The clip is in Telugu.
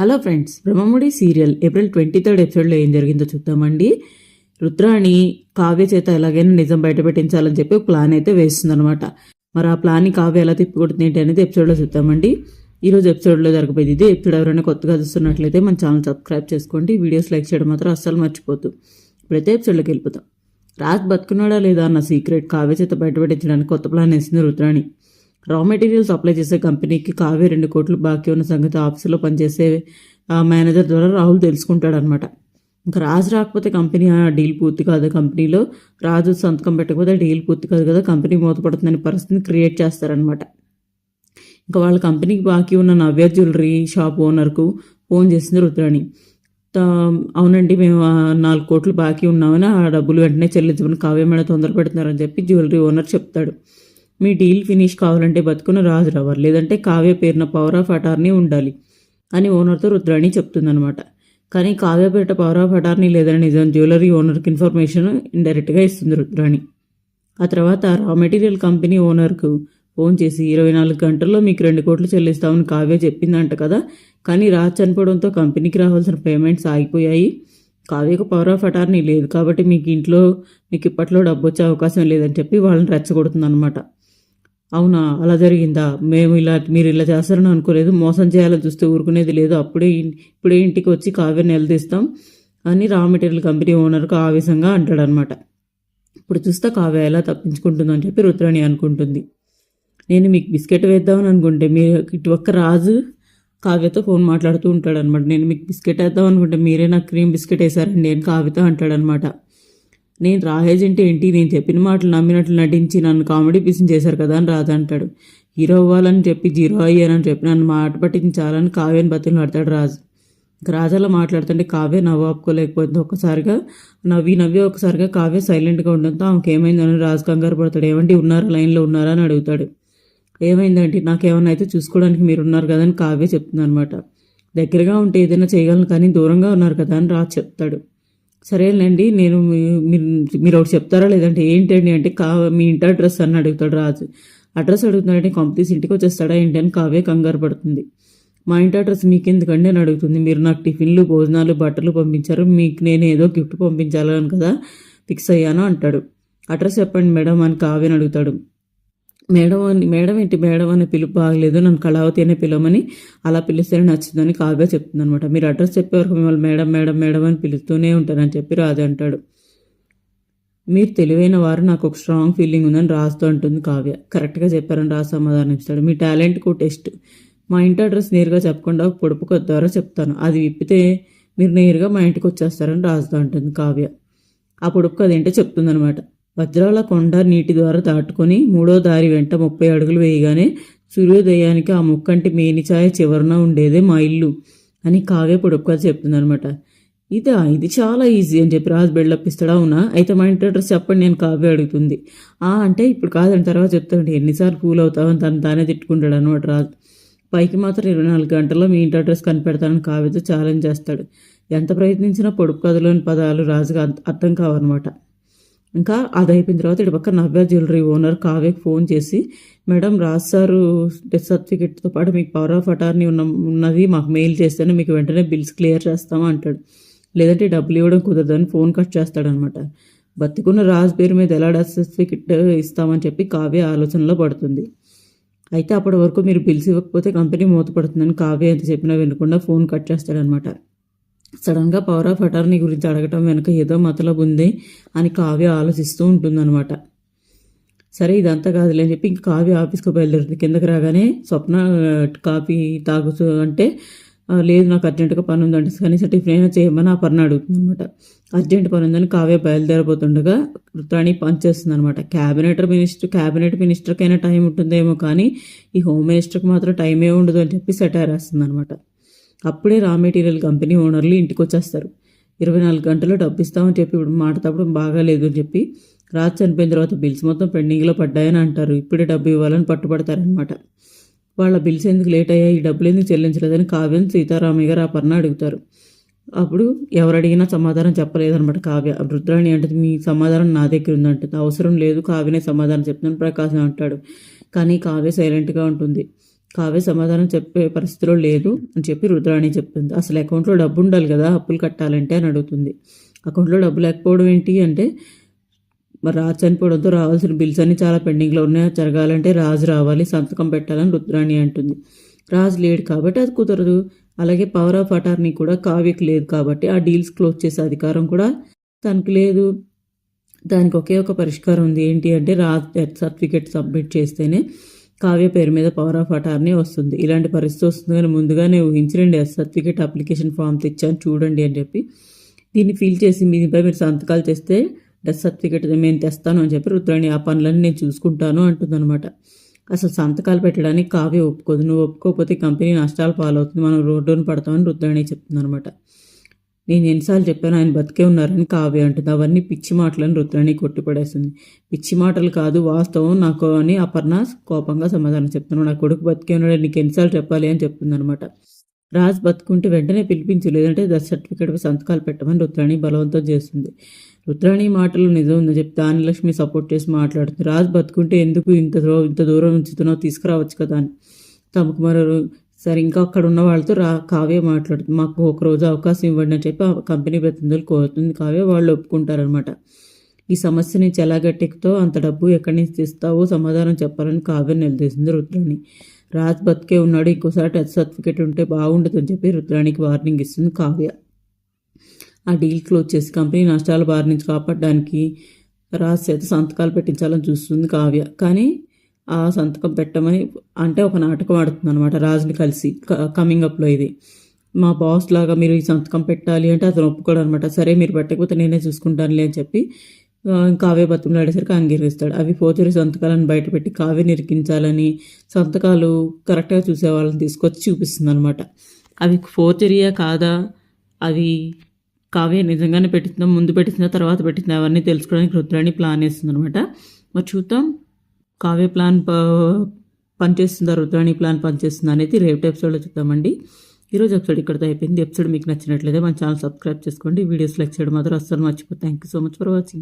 Hello friends Brahmamudi serial April twenty third ఎపిసోడ్లో ఏం జరిగిందో చూద్దామండి. రుద్రాణి కావ్య చేత ఎలాగైనా నిజం బయట పెట్టించాలని చెప్పి ఒక ప్లాన్ అయితే వేస్తుందన్నమాట. మరి ఆ ప్లాన్ని కావ్య ఎలా తిప్పికొడుతుంది ఏంటి అనేది ఎపిసోడ్లో చూద్దామండి. ఈరోజు ఎపిసోడ్లో జరగబోయేది ఇది. ఎపిసోడ్ ఎవరైనా కొత్తగా చూస్తున్నట్లయితే మన ఛానల్ సబ్స్క్రైబ్ చేసుకోండి. వీడియోస్ లైక్ చేయడం మాత్రం అస్సలు మర్చిపోద్దు ఇప్పుడైతే ఎపిసోడ్లోకి వెళ్ళిపోతాం. రాజ్ బతుకున్నాడా లేదా అన్న సీక్రెట్ కావ్య చేత బయటపెట్టించడానికి కొత్త ప్లాన్ వేసింది రుద్రాణి. రా మెటీరియల్ సప్లై చేసే కంపెనీకి కావ్య రెండు కోట్లు బాకీ ఉన్న సంగతి ఆఫీసులో పనిచేసే మేనేజర్ ద్వారా రాహుల్ తెలుసుకుంటాడనమాట ఇంకా రాజు రాకపోతే కంపెనీ ఆ డీల్ పూర్తి కాదు. కంపెనీలో రాజు సంతకం పెట్టకపోతే డీల్ పూర్తి కాదు కదా. కంపెనీ మూతపడుతుందనే పరిస్థితిని క్రియేట్ చేస్తారనమాట ఇంకా వాళ్ళ కంపెనీకి బాకీ ఉన్న నవ్య జ్యువెలరీ షాప్ ఓనర్కు ఫోన్ చేసింది రుద్రాణి. తా- అవునండి మేము నాలుగు కోట్లు బాకీ ఉన్నామని ఆ డబ్బులు వెంటనే చెల్లించమని కావ్యమైన తొందర పెడుతున్నారని చెప్పి జ్యువెలరీ ఓనర్ చెప్తాడు. మీ డీల్ ఫినిష్ కావాలంటే బతుకున్న రాజు రావాలి. లేదంటే కావ్య పేరున పవర్ ఆఫ్ అటార్నీ ఉండాలి అని ఓనర్తో రుద్రాణి చెప్తుందనమాట కానీ కావ్యపేట పవర్ ఆఫ్ అటార్నీ లేదని నిజం జ్యువెలరీ ఓనర్కి ఇన్ఫర్మేషన్ ఇండైరెక్ట్గా ఇస్తుంది రుద్రాణి. ఆ తర్వాత రా మెటీరియల్ కంపెనీ ఓనర్కు ఫోన్ చేసి ఇరవై నాలుగు గంటల్లో మీకు రెండు కోట్లు చెల్లిస్తామని కావ్య చెప్పిందంట కదా కానీ రాజ్ చనిపోవడంతో కంపెనీకి రావాల్సిన పేమెంట్స్ ఆగిపోయాయి. కావ్యకు పవర్ ఆఫ్ అటార్నీ లేదు కాబట్టి మీకు ఇంట్లో మీకు ఇప్పట్లో డబ్బు వచ్చే అవకాశం లేదని చెప్పి వాళ్ళని రెచ్చగొడుతుంది అనమాట అవునా? అలా జరిగిందా? మేము ఇలా మీరు ఇలా చేస్తారని అనుకోలేదు. మోసం చేయాలని చూస్తే ఊరుకునేది లేదు. అప్పుడే ఇప్పుడే ఇంటికి వచ్చి కావ్య నిలదీస్తాం అని రా మెటీరియల్ కంపెనీ ఓనర్కు ఆవేశంగా అంటాడనమాట. ఇప్పుడు చూస్తే కావ్య ఎలా తప్పించుకుంటుందని చెప్పి రుద్రాణి అనుకుంటుంది. నేను మీకు బిస్కెట్ వేద్దామని అనుకుంటే మీరు ఇటు ఒక్క రాజు కావ్యతో ఫోన్ మాట్లాడుతూ ఉంటాడనమాట. నేను మీకు బిస్కెట్ వేద్దాం అనుకుంటే మీరే నాకు క్రీమ్ బిస్కెట్ వేశారండి అని కావ్యతో అంటాడనమాట. నేను రాహేజ్ అంటే ఏంటి? నేను చెప్పిన మాటలు నమ్మినట్లు నటించి నన్ను కామెడీ పిసిన్ చేశారు కదా అని రాజు అంటాడు. హీరో అవ్వాలని చెప్పి జీరో అయ్యానని చెప్పి నన్ను మాట పట్టించాలని కావ్యని బతులు ఆడతాడు రాజు. రాజాలో మాట్లాడుతుంటే కావ్య నవ్వు ఆపుకోలేకపోయింది. ఒక్కసారిగా నవ్వి నవ్వి ఒకసారిగా కావ్య సైలెంట్గా ఉండడంతో ఆమెకి ఏమైందని రాజు కంగారు పడతాడు. ఏమంటే ఉన్నారా? లైన్లో ఉన్నారా? అని అడుగుతాడు. ఏమైందంటే నాకేమైనా అయితే చూసుకోవడానికి మీరు ఉన్నారు కదా అని కావ్య చెప్తుంది అనమాట దగ్గరగా ఉంటే ఏదైనా చేయగలను కానీ దూరంగా ఉన్నారు కదా అని రాజు చెప్తాడు. సరేనండి నేను మీరు మీరు ఒకటి చెప్తారా లేదంటే ఏంటండి అంటే కా మీ ఇంటి అడ్రస్ అని అడుగుతాడు రాజు. అడ్రస్ అడుగుతున్నాడంటే కంప్లీస్ ఇంటికి వచ్చేస్తాడా ఏంటి అని కావే కంగారు పడుతుంది. మా ఇంటి అడ్రస్ మీకెందుకండి అని అడుగుతుంది. మీరు నాకు టిఫిన్లు భోజనాలు బట్టలు పంపించారు. మీకు నేను ఏదో గిఫ్ట్ పంపించాలని కదా ఫిక్స్ అయ్యాను అంటాడు. అడ్రస్ చెప్పండి మేడం అని కావ్యని అడుగుతాడు. మేడం అని మేడం ఏంటి మేడం అనే పిలుపు బాగలేదు నన్ను కళావతి అనే పిలవమని అలా పిలిస్తేనే నచ్చిందని కావ్య చెప్తుంది అనమాట మీరు అడ్రస్ చెప్పే వరకు మిమ్మల్ని మేడం మేడం మేడం అని పిలుస్తూనే ఉంటానని చెప్పి రాజు అంటాడు. మీరు తెలివైన వారు నాకు ఒక స్ట్రాంగ్ ఫీలింగ్ ఉందని రాస్తూ అంటుంది కావ్య. కరెక్ట్గా చెప్పారని రాజు సమాధానం ఇస్తాడు. మీ టాలెంట్కు టెస్ట్ మా ఇంటి అడ్రస్ నేరుగా చెప్పకుండా పొడుపు కొద్ది ద్వారా చెప్తాను. అది విప్పితే మీరు నేరుగా మా ఇంటికి వచ్చేస్తారని రాజుతో అంటుంది కావ్య. ఆ పొడుపు అదేంటో చెప్తుందనమాట వజ్రాల కొండ నీటి ద్వారా దాటుకొని మూడో దారి వెంట ముప్పై అడుగులు వేయగానే సూర్యోదయానికి ఆ ముక్కంటి మేనిచాయ చివరన ఉండేదే మా ఇల్లు అని కావ్య పొడుపుగా చెప్తుందనమాట ఇదా ఇది చాలా ఈజీ అని చెప్పి రాజు బిల్డప్ ఇస్తాడు అవునా? అయితే మా ఇంటి అడ్రస్ చెప్పండి నేను కావ్య అడుగుతుంది. ఆ అంటే ఇప్పుడు కాదని తర్వాత చెప్తాడు ఎన్నిసార్లు కూల్ అవుతావని తను తానే తిట్టుకుంటాడు అనమాట రాజు. పైకి మాత్రం ఇరవై నాలుగు గంటల్లో మీ ఇంటి అడ్రస్ కనిపెడతానని కావ్యతో ఛాలెంజ్ చేస్తాడు. ఎంత ప్రయత్నించినా పొడుపు కథలోని పదాలు రాజుగా అర్థం కావన్నమాట. ఇంకా అది అయిపోయిన తర్వాత ఇటు పక్క నవ్య జ్యువెలరీ ఓనర్ కావ్యకి ఫోన్ చేసి మేడం రాజ్ సారు డెత్ సర్టిఫికేట్తో పాటు మీకు పవర్ ఆఫ్ అటార్నీ ఉన్న ఉన్నది మాకు మెయిల్ చేస్తేనే మీకు వెంటనే బిల్స్ క్లియర్ చేస్తాము? అంటాడు. లేదంటే డబ్బులు ఇవ్వడం కుదరదని ఫోన్ కట్ చేస్తాడనమాట. బతికున్న రాజ్ పేరు మీద ఎలా డెత్ సర్టిఫికెట్ ఇస్తామని చెప్పి కావ్య ఆలోచనలో పడుతుంది. అయితే అప్పటి వరకు మీరు బిల్స్ ఇవ్వకపోతే కంపెనీ మూతపడుతుందని కావ్య ఎంత చెప్పినా వినకుండా ఫోన్ కట్ చేస్తాడనమాట. సడన్గా పవర్ ఆఫ్ అటార్నీ గురించి అడగటం వెనుక ఏదో మతలబు ఉంది అని కావ్య ఆలోచిస్తూ ఉంటుందన్నమాట. సరే ఇదంతా కాదులే అని చెప్పి ఇంక కావ్య ఆఫీస్కి బయలుదేరుతుంది కిందకి రాగానే స్వప్న కాఫీ తాగుతూ అంటే లేదు నాకు అర్జెంటుగా పని ఉందంటే కనీసం టిఫిన్ అయినా చేయమని ఆ పని అడుగుతుంది అనమాట అర్జెంట్ పని ఉందని కావ్య బయలుదేరబోతుండగా రుద్రాణి పనిచేస్తుంది అనమాట క్యాబినెట్ మినిస్టర్ క్యాబినెట్ మినిస్టర్కైనా టైం ఉంటుందేమో కానీ ఈ హోమ్ మినిస్టర్కి మాత్రం టైమే ఉండదు అని చెప్పి సెటైర్ వేస్తుంది అనమాట అప్పుడే రా మెటీరియల్ కంపెనీ ఓనర్లు ఇంటికి వచ్చేస్తారు ఇరవై నాలుగు గంటల్లో డబ్బు ఇస్తామని చెప్పి ఇప్పుడు మాట తప్పడం బాగాలేదు అని చెప్పి రాత్రి చనిపోయిన తర్వాత బిల్స్ మొత్తం పెండింగ్లో పడ్డాయని అంటారు. ఇప్పుడే డబ్బు ఇవ్వాలని పట్టుబడతారనమాట వాళ్ళ బిల్స్ ఎందుకు లేట్ అయ్యాయి? ఈ డబ్బులు ఎందుకు చెల్లించలేదని కావ్యం సీతారామయ్య గారు ఆ అడుగుతారు. అప్పుడు ఎవరు అడిగినా సమాధానం చెప్పలేదనమాట కావ్య. రుద్రాణి అంటే మీ సమాధానం నా దగ్గర ఉందంటుంది. అవసరం లేదు కావ్యనే సమాధానం చెప్తాను ప్రకాశం అంటాడు. కానీ కావ్య సైలెంట్గా ఉంటుంది. కావ్య సమాధానం చెప్పే పరిస్థితిలో లేదు అని చెప్పి రుద్రాణి చెప్తుంది అసలు అకౌంట్లో డబ్బు ఉండాలి కదా అప్పులు కట్టాలంటే అని అడుగుతుంది. అకౌంట్లో డబ్బు లేకపోవడం ఏంటి అంటే మరి రాజు చనిపోవడంతో రావాల్సిన బిల్స్ అన్ని చాలా పెండింగ్లో ఉన్నాయి. జరగాలంటే రాజు రావాలి సంతకం పెట్టాలని రుద్రాణి అంటుంది. రాజు లేడు కాబట్టి అది కుదరదు. అలాగే పవర్ ఆఫ్ అటార్నీ కూడా కావ్యకు లేదు కాబట్టి ఆ డీల్స్ క్లోజ్ చేసే అధికారం కూడా తనకి లేదు. దానికి ఒకే ఒక పరిష్కారం ఉంది. ఏంటి అంటే రాజ్ డెత్ సర్టిఫికేట్ సబ్మిట్ చేస్తేనే కావ్య పేరు మీద పవర్ ఆఫ్ అటార్నీ వస్తుంది. ఇలాంటి పరిస్థితి వస్తుంది కానీ ముందుగానే ఊహించండి డెత్ సర్టిఫికేట్ అప్లికేషన్ ఫామ్ తెచ్చాను చూడండి అని చెప్పి. దీన్ని ఫీల్ చేసి మీదిపై మీరు సంతకాలు చేస్తే డెత్ సర్టిఫికేట్ నేను తెస్తాను అని చెప్పి రుద్రాణి ఆ పనులన్నీ నేను చూసుకుంటాను అంటుందన్నమాట. అసలు సంతకాలు పెట్టడానికి కావ్య ఒప్పుకోదు. నువ్వు ఒప్పుకోకపోతే కంపెనీ నష్టాలు పాలవుతుంది. మనం రోడ్డును పడతామని రుద్రాణి చెప్తుందనమాట నేను ఎన్నిసార్లు చెప్పాను ఆయన బతికే ఉన్నారని కావ్య అంటుంది. అవన్నీ పిచ్చి మాటలను రుద్రాణి కొట్టిపడేస్తుంది. పిచ్చి మాటలు కాదు వాస్తవం నాకు అని అపర్ణ కోపంగా సమాధానం చెప్తున్నాను నా కొడుకు బతికే ఉన్నాడు నీకు ఎన్నిసార్లు చెప్పాలి అని చెప్తుందనమాట రాజ్ బతుకుంటే వెంటనే పిలిపించు లేదంటే దశ సర్టిఫికేట్ సంతకాలు పెట్టమని రుద్రాణి బలవంతం చేస్తుంది. రుద్రాణి మాటలు నిజం ఉందని చెప్పి దానిలక్ష్మి సపోర్ట్ చేసి మాట్లాడుతుంది. రాజ్ బతుకుంటే ఎందుకు ఇంత ఇంత దూరం ఉంచుతున్నావు తీసుకురావచ్చు కదా అని. తమకు మరో సరే ఇంకా అక్కడ ఉన్న వాళ్ళతో రా కావ్య మాట్లాడుతుంది మాకు ఒక రోజు అవకాశం ఇవ్వండి అని చెప్పి ఆ కంపెనీ ప్రతినిధులు కోరుతుంది. కావ్య వాళ్ళు ఒప్పుకుంటారనమాట ఈ సమస్య నుంచి ఎలా గట్టెక్కుతో అంత డబ్బు ఎక్కడి నుంచి తీస్తావో సమాధానం చెప్పాలని కావ్య నిలదీసింది రుద్రాణి. రాజ్ బతికే ఉన్నాడు ఇంకోసారి టచ్ సర్టిఫికేట్ ఉంటే బాగుండదని చెప్పి రుద్రాణికి వార్నింగ్ ఇస్తుంది కావ్య. ఆ డీల్ క్లోజ్ చేసి కంపెనీ నష్టాల బారి నుంచి కాపాడడానికి రాజ్ చేత సంతకాలు పెట్టించాలని చూస్తుంది కావ్య. కానీ ఆ సంతకం పెట్టమని అంటే ఒక నాటకం ఆడుతుంది అనమాట రాజుని కలిసి కమింగ్ అప్లో ఇది. మా బాస్ లాగా మీరు ఈ సంతకం పెట్టాలి అంటే అతను ఒప్పుకోడు అనమాట సరే మీరు పెట్టకపోతే నేనే చూసుకుంటానులే అని చెప్పి కావ్య బతుకులు ఆడేసరికి అంగీకరిస్తాడు. అవి ఫోర్జరీ సంతకాలను బయటపెట్టి కావ్య నిరికించాలని సంతకాలు కరెక్ట్గా చూసే వాళ్ళని తీసుకొచ్చి చూపిస్తుంది అనమాట అవి ఫోర్జరీయా కాదా? అవి కావ్య నిజంగానే పెట్టిందా? ముందు పెట్టిందా? తర్వాత పెట్టిందా? అవన్నీ తెలుసుకోవడానికి రుద్రాణి ప్లాన్ వేస్తుంది అనమాట మరి చూద్దాం. కావ్య ప్లాన్ ప పనిచేస్తుందా రుద్రాణి ప్లాన్ పనిచేస్తుందా అనేది రేపు ఎపిసోడ్లో చూద్దామండి ఈరోజు ఎపిసోడ్ ఇక్కడితో అయిపోయింది. ఎపిసోడ్ మీకు నచ్చినట్లయితే మన ఛానల్ సబ్స్క్రైబ్ చేసుకోండి. వీడియోస్ లైక్ చేయడం మాత్రం అస్సలు మర్చిపోతే thank you so much for watching